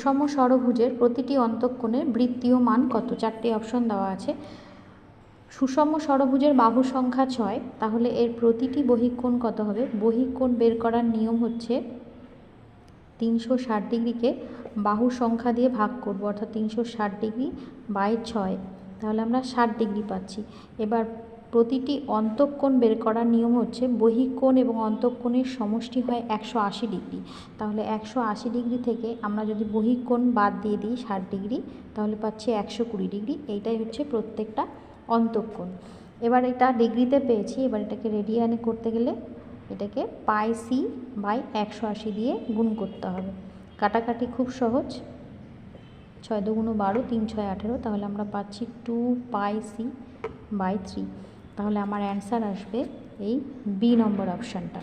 সুষম ষড়ভুজের প্রতিটি অন্তঃকোণের বৃত্তীয় মান কত? চারটি অপশন দেওয়া আছে। সুষম ষড়ভুজের বাহু সংখ্যা ছয়, তাহলে এর প্রতিটি বহিকোণ কত হবে? বহিকোণ বের করার নিয়ম হচ্ছে তিনশো ষাট ডিগ্রিকে বাহু সংখ্যা দিয়ে ভাগ করব, অর্থাৎ তিনশো ষাট ডিগ্রি বাই ছয়। তাহলে আমরা ষাট ডিগ্রি পাচ্ছি। এবার প্রতিটি অন্তঃকোণ বের করার নিয়ম হচ্ছে বহিকোণ এবং অন্তঃকোণের সমষ্টি হয় একশো আশি ডিগ্রি। তাহলে একশো আশি ডিগ্রি থেকে আমরা যদি বহিকোণ বাদ দিয়ে দিই ষাট ডিগ্রি, তাহলে পাচ্ছি একশো কুড়ি ডিগ্রি। এইটাই হচ্ছে প্রত্যেকটা অন্তঃকোণ। এবার এটা ডিগ্রিতে পেয়েছি, এবার এটাকে রেডিয়ানে করতে গেলে এটাকে পাই সি বাই একশো আশি দিয়ে গুণ করতে হবে। কাটাকাটি খুব সহজ। ছয় দুগুণ বারো, তিন ছয় আঠেরো, তাহলে আমরা পাচ্ছি two pi C by three. তাহলে আমার অ্যান্সার আসবে এই বি নম্বর অপশানটা